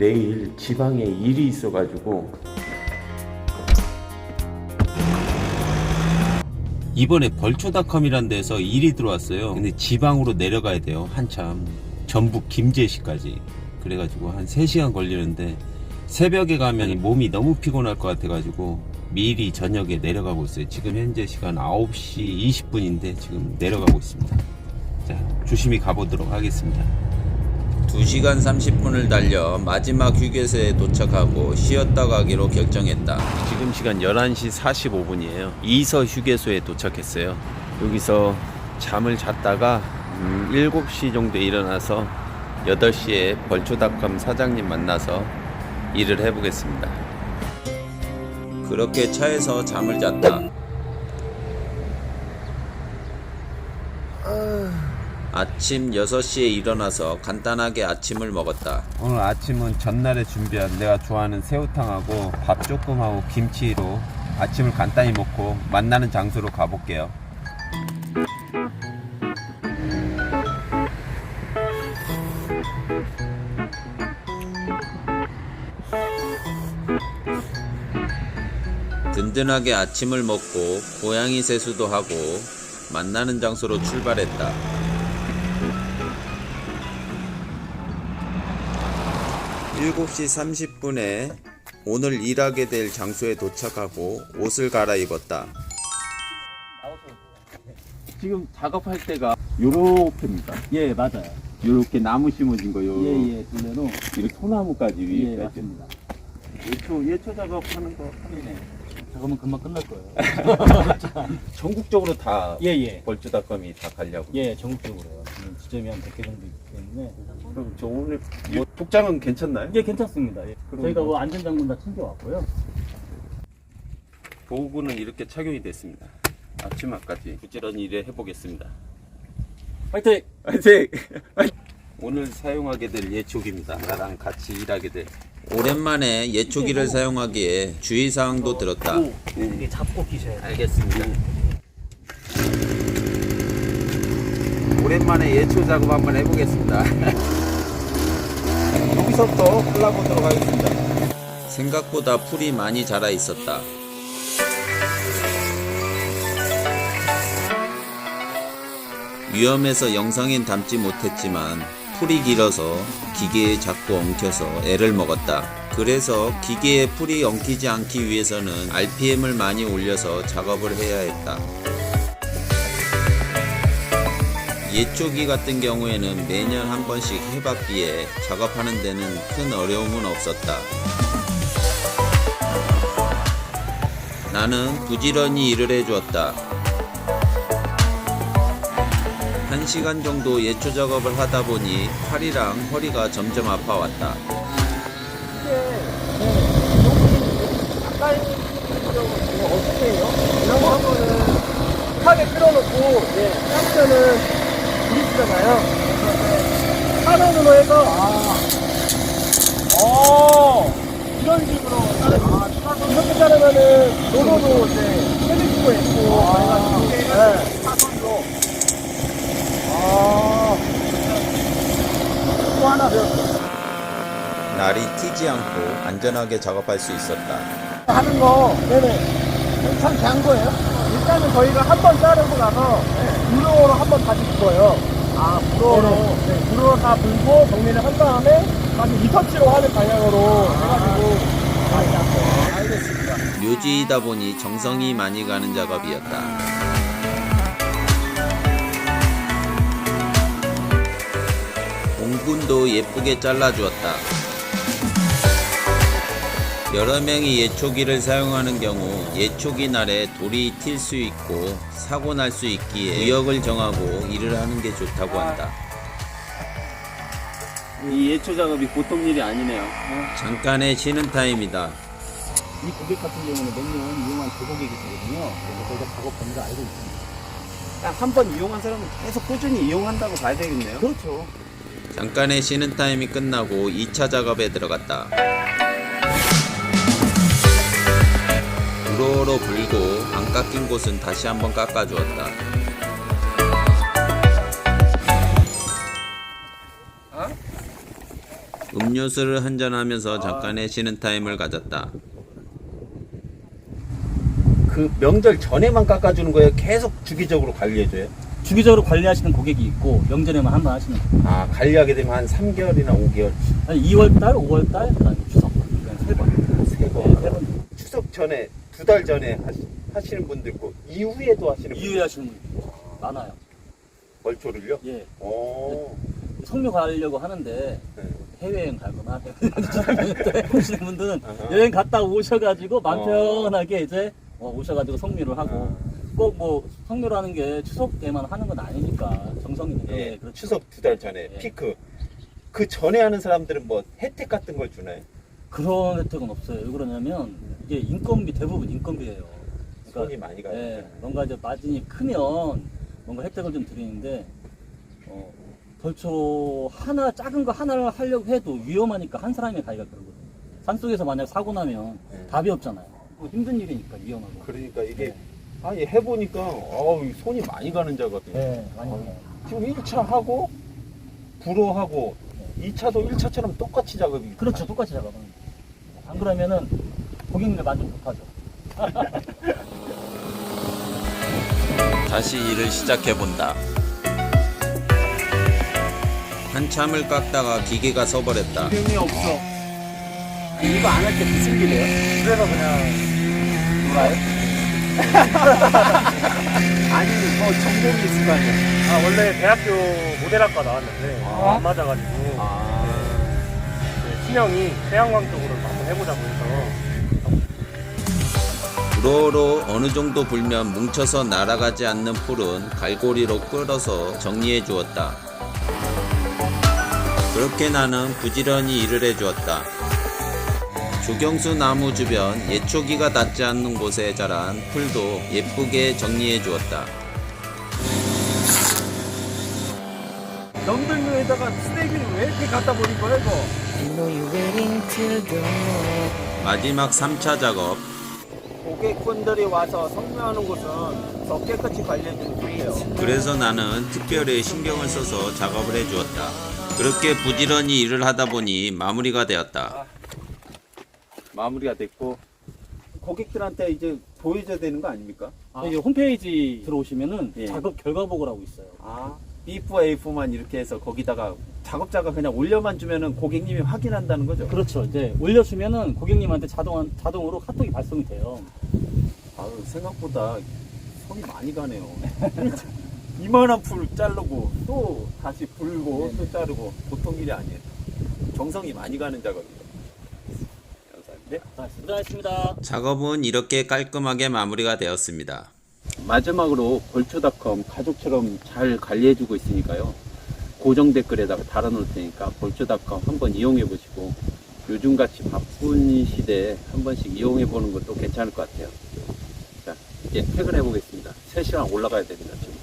내일 지방에 일이 있어가지고 이번에 벌초닷컴이란 데서 일이 들어왔어요. 근데 지방으로 내려가야 돼요. 한참 전북 김제시까지. 그래가지고 한 3시간 걸리는데 새벽에 가면 몸이 너무 피곤할 것 같아가지고 미리 저녁에 내려가고 있어요. 지금 현재 시간 9시 20분인데 지금 내려가고 있습니다. 자, 조심히 가보도록 하겠습니다. 2시간 30분을 달려 마지막 휴게소에 도착하고 쉬었다 가기로 결정했다. 지금 시간 11시 45분이에요. 이서 휴게소에 도착했어요. 여기서 잠을 잤다가 음, 7시 정도에 일어나서 8시에 벌초닷컴 사장님 만나서 일을 해보겠습니다. 그렇게 차에서 잠을 잤다. 아침 6시에 일어나서 간단하게 아침을 먹었다. 오늘 아침은 전날에 준비한 내가 좋아하는 새우탕하고 밥 조금 하고 김치로 아침을 간단히 먹고 만나는 장소로 가볼게요. 든든하게 아침을 먹고 고양이 세수도 하고 만나는 장소로 출발했다. 일곱 시 30분에 오늘 일하게 될 장소에 도착하고 옷을 갈아입었다. 지금 작업할 때가 요렇게입니다. 예, 맞아요. 요렇게 나무 심어진 거 요. 예, 예, 둘레로. 이렇게 소나무까지 예, 위에까지. 맞습니다. 예초 예초 작업하는 거 네. 작업은 금방 끝날 거예요. 전국적으로 다 예, 예. 벌주닷컴이 다 가려고. 예, 전국적으로요. 음, 지점이 한 100개 정도 있기 때문에. 그럼 저 오늘 뭐 독장은 괜찮나요? 예, 괜찮습니다. 예. 그럼 저희가 뭐- 뭐 안전장군 다 챙겨왔고요. 보호구는 이렇게 착용이 됐습니다. 아침까지 부지런히 일해 해보겠습니다. 화이팅! 화이팅! 오늘 사용하게 될 예촉입니다. 나랑 같이 일하게 될. 오랜만에 예초기를 사용하기에 주의사항도 들었다. 오, 이게 잡고 끼셔야. 알겠습니다. 오랜만에 예초 작업 한번 해보겠습니다. 여기서부터 골라보도록 하겠습니다. 생각보다 풀이 많이 자라 있었다. 위험해서 영상엔 담지 못했지만 풀이 길어서 기계에 자꾸 엉켜서 애를 먹었다. 그래서 기계에 풀이 엉키지 않기 위해서는 RPM을 많이 올려서 작업을 해야 했다. 예초기 같은 경우에는 매년 한 번씩 해봤기에 작업하는 데는 큰 어려움은 없었다. 나는 부지런히 일을 해주었다. 한 시간 정도 예초 작업을 하다 보니 팔이랑 허리가 점점 아파왔다. 어떻게 해요? 이런 거 하면은 팍에 끌어놓고 짜면은 부딪히잖아요. 사면으로 해서 아, 어 이런 식으로 아, 이렇게 자르면은 노도도 이제 수가 있고 그래가지고 네. 사선으로 아 또 하나 배웠어. 날이 튀지 않고 안전하게 작업할 수 있었다. 하는 거, 네네. 참 좋은 거예요. 일단은 저희가 한 번 자르고 나서, 한번 다시 불어요. 아, 불로로? 네, 불로로 다 불고, 정리를 한 다음에, 다시 리터치로 하는 방향으로 해가지고, 다시 한번. 알겠습니다. 묘지이다 보니 정성이 많이 가는 작업이었다. 공군도 예쁘게 잘라주었다. 여러 명이 예초기를 사용하는 경우 예초기 날에 돌이 튈 수 있고 사고 날 수 있기에 구역을 정하고 일을 하는 게 좋다고 한다. 이 예초 작업이 보통 일이 아니네요. 잠깐의 쉬는 타임이다. 이 고객 같은 경우는 몇 년 이용한 고객이거든요. 그래서 저희가 작업 범위를 알고 있습니다. 한 번 이용한 사람은 계속 꾸준히 이용한다고 봐야 되겠네요. 그렇죠. 잠깐의 쉬는 타임이 끝나고 2차 작업에 들어갔다. 우러러 불고 안 깎인 곳은 다시 한번 깎아주었다. 음료수를 한잔하면서 잠깐의 쉬는 타임을 가졌다. 그 명절 전에만 깎아주는 거예요? 계속 주기적으로 관리해줘요? 주기적으로 관리하시는 고객이 있고 명절에만 한 번 하시는 거예요. 아 관리하게 되면 한 3개월이나 5개월 한 2월달, 5월달, 그다음에 추석 그러니까 세 번. 세 번. 네, 세 번. 추석 전에 두 달 전에 하시, 는 분도 있고 이후에도 하시는 분들 이후에 하시는 분 많아요. 벌초를요? 예. 오. 성묘 가려고 하는데 네. 해외여행 가거나 하시는 분들은 아하. 여행 갔다 오셔가지고 마음 어. 편하게 이제 어, 오셔가지고 성묘를 하고 아. 꼭 뭐 성묘라는 게 추석 때만 하는 건 아니니까 정성이 있는 예, 게 그렇죠. 추석 두 달 전에 예. 피크. 그 전에 하는 사람들은 뭐 혜택 같은 걸 주나요? 그런 혜택은 없어요. 왜 그러냐면 이게 인건비 대부분 인건비예요. 손이 많이 가요. 예, 뭔가 이제 마진이 크면 뭔가 혜택을 좀 드리는데 어, 벌초 하나 작은 거 하나를 하려고 해도 위험하니까 한 사람이 가기가 그러거든요. 산속에서 만약 사고 나면 네. 답이 없잖아요. 뭐 힘든 일이니까 위험하고. 그러니까 이게 네. 아니 해보니까 어우 손이 많이 가는 작업이에요. 네, 많이 어. 해요. 지금 1차 하고 불어하고 2차도 1차처럼 똑같이 작업이 그렇죠, 똑같이 작업은. 안 그러면은 고객님들 만족 못하죠. 다시 일을 시작해 본다. 한참을 깎다가 기계가 서버렸다. 기름이 없어. 이거 안 할 때 무슨 일이에요? 그래서 그냥 놀아요? 아니 뭐 전공이 있을 거 아니야. 아 원래 대학교 모델학과 나왔는데 아. 안 맞아가지고 네, 신영이 태양광 쪽으로 해보자고 해서 불어로 어느 정도 불면 뭉쳐서 날아가지 않는 풀은 갈고리로 끌어서 정리해 주었다. 그렇게 나는 부지런히 일을 해 주었다. 조경수 나무 주변 예초기가 닿지 않는 곳에 자란 풀도 예쁘게 정리해 주었다. 넘등교에다가 쓰레기를 왜 이렇게 갖다 버린 거야 이거? 마지막 3차 작업. 고객분들이 와서 성묘하는 곳은 더 깨끗이 관리해주면 좋대요. 그래서 나는 특별히 신경을 써서 작업을 해 주었다. 그렇게 부지런히 일을 하다 보니 마무리가 되었다. 마무리가 됐고 고객들한테 이제 보여줘야 되는 거 아닙니까? 이제 홈페이지 들어오시면은 예. 작업 결과보고라고 있어요. 아, B4, A4만 이렇게 해서 거기다가 작업자가 그냥 올려만 주면은 고객님이 확인한다는 거죠? 그렇죠. 이제 올려주면은 고객님한테 자동 자동으로 카톡이 발송이 돼요. 아유, 생각보다 손이 많이 가네요. 이만한 풀 자르고 또 다시 불고 또 자르고 보통 일이 아니에요. 정성이 많이 가는 작업이에요. 감사합니다. 네. 자, 수고하셨습니다. 작업은 이렇게 깔끔하게 마무리가 되었습니다. 마지막으로 벌초닷컴 가족처럼 잘 관리해주고 있으니까요. 고정 댓글에다가 달아놓을 테니까 벌초닷컴 한번 이용해 보시고 요즘같이 바쁜 시대에 한 번씩 이용해 보는 것도 괜찮을 것 같아요. 자, 이제 퇴근해 보겠습니다. 3시간 올라가야 됩니다, 지금.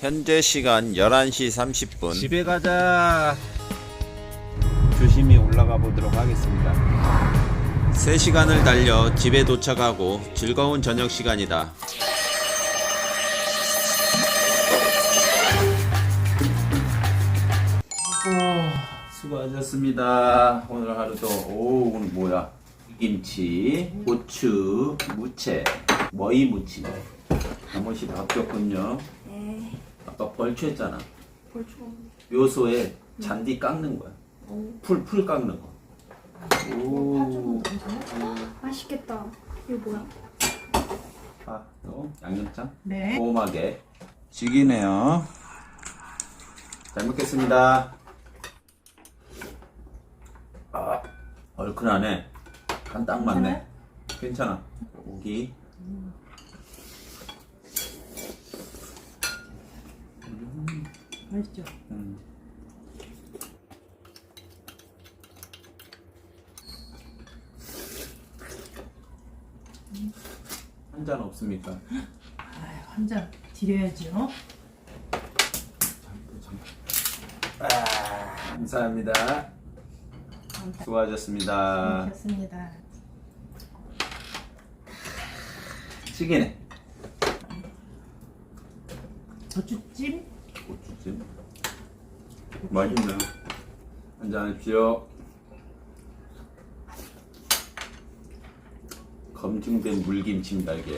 현재 시간 11시 30분. 집에 가자. 조심히 올라가 보도록 하겠습니다. 3시간을 달려 집에 도착하고 즐거운 저녁 시간이다. 수고하셨습니다. 오늘 하루도 오 오늘 뭐야? 김치, 고추, 무채, 머이 무치. 나머지 바뀌었군요. 네, 아까 벌초했잖아. 벌초. 요소에 잔디 깎는 거야. 풀풀 깎는 거. 오. 맛있겠다. 이거 뭐야? 아, 또 양념장. 네. 고음하게. 죽이네요. 잘 먹겠습니다. 아, 얼큰하네. 간 딱 맞네. 괜찮아. 고기. 맛있죠? 음. 한 잔 없습니까? 한 잔 드려야죠. 감사합니다. 수고하셨습니다. 수고하셨습니다. 찌개네. 고추찜? 고추찜? 맛있네요. 한잔하십시오. 검증된 물김치 달걀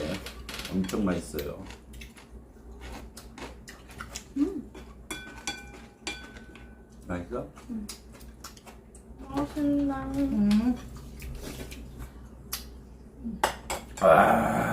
엄청 맛있어요. 음. 맛있어? 음. 음. 아,